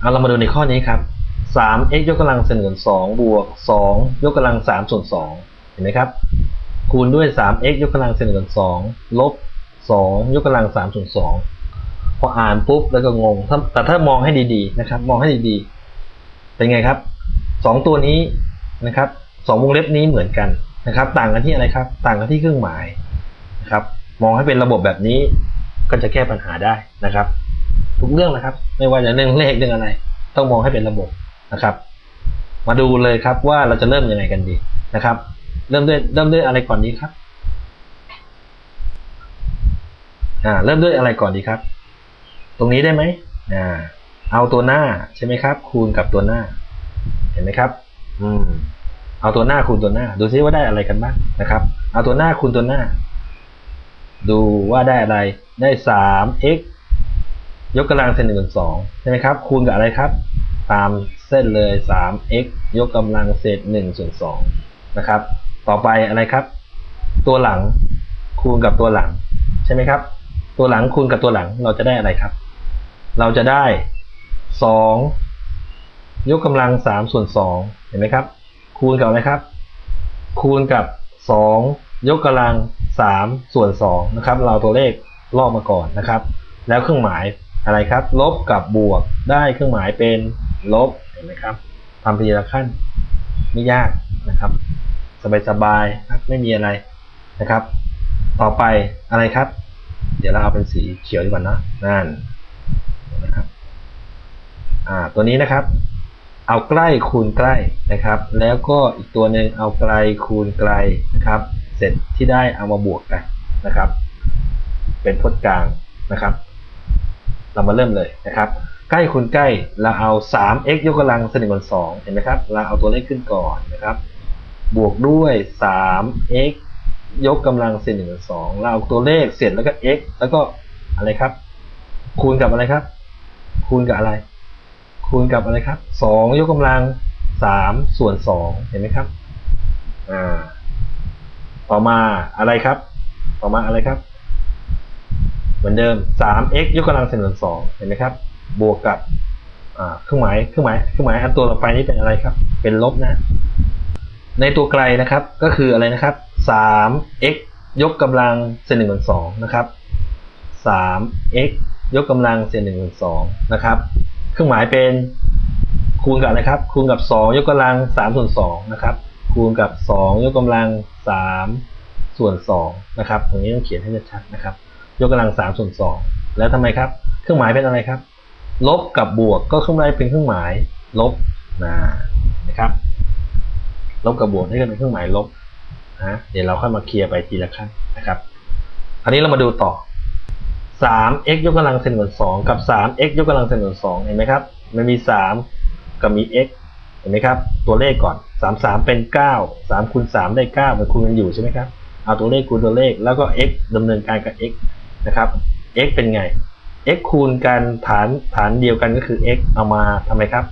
เอาเรามาดูในข้อนี้ครับ 3x ยกกำลังเศษหนึ่งส่วนสองบวก 2 ยกกำลัง3ส่วน2เห็นไหมครับ คูณด้วย 3x ยกกำลังเศษหนึ่งส่วนสองลบ 2 ยกกำลัง3ส่วน2พออ่านปุ๊บแล้วก็งง แต่ถ้ามองให้ดีๆนะครับ มองให้ดีๆ เป็นไงครับสองตัวนี้นะครับสองวงเล็บนี้เหมือนกันนะครับ ต่างกันที่อะไรครับ ต่างกันที่เครื่องหมายนะครับ มองให้เป็นระบบแบบนี้ก็จะแก้ปัญหาได้นะครับ ทุกเรื่องนะครับ ไม่ว่าจะเรื่องเลขเรื่องอะไร ต้องมองให้เป็นระบบนะครับ มาดูเลยครับว่าเราจะเริ่มยังไงกันดีนะครับ เริ่มด้วยเริ่มด้วยอะไรก่อนดีครับอ่าเริ่มด้วยอะไรก่อนดีครับ ตรงนี้ได้ไหมอ่าเอาตัวหน้าใช่ไหมครับ คูณกับตัวหน้า เห็นไหมครับ อืมเอาตัวหน้าคูณตัวหน้า ดูซิว่าได้อะไรกันบ้างนะครับ เอาตัวหน้าคูณตัวหน้า ดูว่าได้อะไรได้สาม x ยกกำลังเศษหนึ่งส่วนสองใช่ไหมครับ คูณกับอะไรครับ ตามเส้นเลยสาม x ยกกำลังเศษหนึ่งส่วนสองนะครับ ต่อไปอะไรครับ ตัวหลังคูณกับตัวหลัง ใช่ไหมครับ ตัวหลังคูณกับตัวหลังเราจะได้อะไรครับ เราจะได้สองยกกำลังสามส่วนสองเห็นไหมครับ คูณกับอะไรครับ คูณกับสองยกกำลังสามส่วนสองนะครับ เราตัวเลขลอกมาก่อนนะครับ แล้วเครื่องหมาย อะไรครับ ลบกับบวกได้เครื่องหมายเป็นลบเห็นไหมครับทำทีละขั้นไม่ยากนะครับ สบายๆไม่มีอะไรนะครับ ต่อไปอะไรครับ เดี๋ยวเราเอาเป็นสีเขียวดีกว่านะนั่นนะครับอ่าตัวนี้นะครับ เอาใกล้คูณใกล้นะครับ แล้วก็อีกตัวหนึ่งเอาไกลคูณไกลนะครับ เสร็จที่ได้เอามาบวกกันนะครับ เป็นพจน์กลางนะครับ เรามาเริ่มเลยนะครับใกล้คูณใกล้เราเอา 3x ยกกำลังเศษหนึ่งส่วนสองเห็นไหมครับ เราเอาตัวเลขขึ้นก่อนนะครับ บวกด้วย 3x ยกกำลังเศษหนึ่งส่วนสองเราเอาตัวเลขเสร็จแล้วก็ x แล้วก็อะไรครับ คูณกับอะไรครับ คูณกับอะไร คูณกับอะไรครับสองยกกำลังสามส่วนสองเห็นไหมครับอ่าต่อมาอะไรครับ ต่อมาอะไรครับ เหมือนเดิม 3x ยกกำลังเศษส่วนสองเห็นไหมครับ บวกกับเครื่องหมายเครื่องหมายเครื่องหมายอันตัวต่อไปนี้เป็นอะไรครับ เป็นลบนะ ในตัวไกลนะครับก็คืออะไรนะครับ 3x ยกกำลังเศษหนึ่งส่วนสองนะครับ 3x ยกกำลังเศษหนึ่งส่วนสองนะครับ เครื่องหมายเป็นคูณกับอะครับ คูณกับ 2 ยกกำลัง3ส่วน2นะครับ คูณกับ 2 ยกกำลัง3ส่วน2นะครับ ตรงนี้ต้องเขียนให้ชัดๆนะครับ ยกกำลัง3ส่วน2แล้วทำไมครับ เครื่องหมายเป็นอะไรครับ ลบกับบวกก็เครื่องหมายเป็นเครื่องหมายลบนะนะครับ ลบกับบวกนี่ก็เป็นเครื่องหมายลบนะเดี๋ยวเราค่อยมาเคลียร์ไปทีละขั้นนะครับอันนี้เรามาดูต่อ 3x ยกกำลังเศษส่วนสองกับ 3x ยกกำลังเศษส่วนสองเห็นไหมครับ มันมี 3 กับมี x เห็นไหมครับ ตัวเลขก่อน 3 3 เป็น 9 3คูณ3ได้9มันคูณกันอยู่ใช่ไหมครับ เอาตัวเลขคูณตัวเลขแล้วก็ x ดำเนินการกับ x นะครับ x เป็นไง x คูณกันฐานฐานเดียวกันก็คือ x เอามาทำไมครับ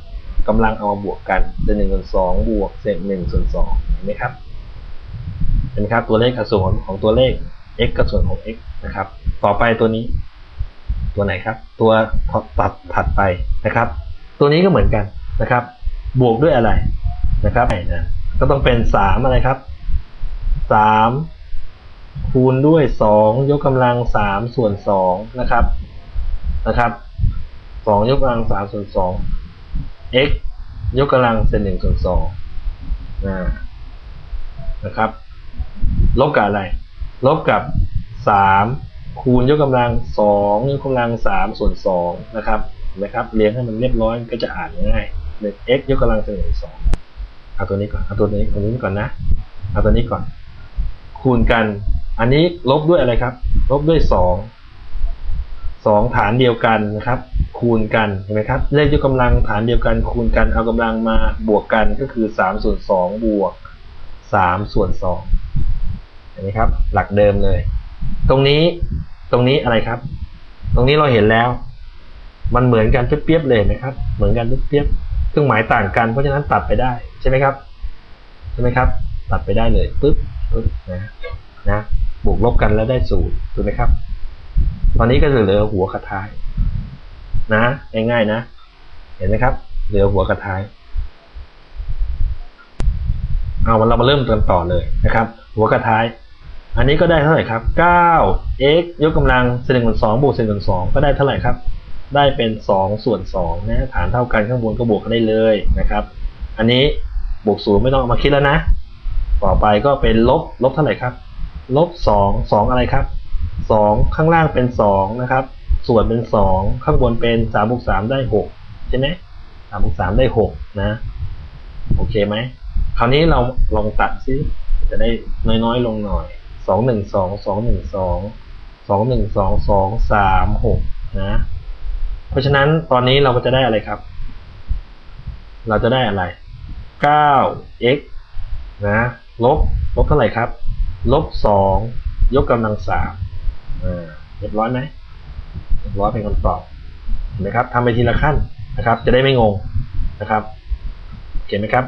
กำลังเอามาบวกกันเป็น1ส่วน2บวกเศษ1ส่วน2เห็นไหมครับเห็นไหมครับตัวเลขกับส่วนของตัวเลข x กับส่วนของ x นะครับ ต่อไปตัวนี้ ตัวไหนครับ ตัวตัดถัดไปนะครับ ตัวนี้ก็เหมือนกันนะครับ บวกด้วยอะไรนะครับนะก็ต้องเป็นสามอะไรครับสาม คูณด้วยสองยกกำลังสามส่วนสองนะครับ นะครับสองยกกำลังสามส่วนสอง x ยกกำลังเศษหนึ่งส่วนสองนะครับ ลบกับอะไร ลบกับสามคูณยกกำลังสองยกกำลังสามส่วนสองนะครับนไหมครับเรียงให้มันเรียบร้อยก็จะอ่านง่ายหนึ่ง x ยกกำลังเศษหนึ่งสองเอาตัวนี้ก่อน เอาตัวนี้ตัวนี้ก่อนนะ เอาตัวนี้ก่อน คูณกัน อันนี้ลบด้วยอะไรครับ ลบด้วยสองสองฐานเดียวกันนะครับ คูณกันเห็นไหมครับเลขยกกำลังฐานเดียวกันคูณกันเอากำลังมาบวกกันก็คือสามส่วนสองบวกสามส่วนสองเห็นไหมครับ หลักเดิมเลย ตรงนี้ตรงนี้อะไรครับ ตรงนี้เราเห็นแล้ว มันเหมือนกันเปรียบเลยนะครับ เหมือนกันเปรียบเครื่องหมายต่างกันเพราะฉะนั้นตัดไปได้ใช่ไหมครับใช่ไหมครับ ตัดไปได้เลยปึ๊บปึ๊บนะนะ บวกลบกันแล้วได้ศูนย์ถูกไหมครับ ตอนนี้ก็จะเหลือหัวกระทายนะง่ายๆนะ เห็นไหมครับ เหลือหัวกับท้ายเอาเรามาเริ่มกันต่อเลยนะครับ หัวกับท้าย อันนี้ก็ได้เท่าไหร่ครับ9 x ยกกำลังเศษหนึ่งส่วนสองบวกเศษหนึ่งส่วนสองก็ได้เท่าไหร่ครับ ได้เป็น 2 ส่วน2นะฐานเท่ากันข้างบนก็บวกกันได้เลยนะครับ อันนี้บวกศูนย์ไม่ต้องเอามาคิดแล้วนะ ต่อไปก็เป็นลบลบเท่าไหร่ครับ ลบสองสองอะไรครับสองข้างล่างเป็นสองนะครับ ส่วนเป็นสองข้างบนเป็นสามบวกสามได้หกใช่ไหมสามบวกสามได้หกนะ โอเคไหมคราวนี้เราลองตัดซิจะได้น้อยๆลงหน่อยสองหนึ่งสองสองหนึ่งสองสองหนึ่งสองสองสามหกนะ เพราะฉะนั้นตอนนี้เราก็จะได้อะไรครับ เราจะได้อะไร9 x นะ ลบ ลบเท่าไหร่ครับ ลบสองยกกำลังสามเรียบร้อยไหมเรียบร้อยเป็นคำตอบเห็นไหมครับทำไปทีละขั้นนะครับ จะได้ไม่งงนะครับโอเคไหมครับ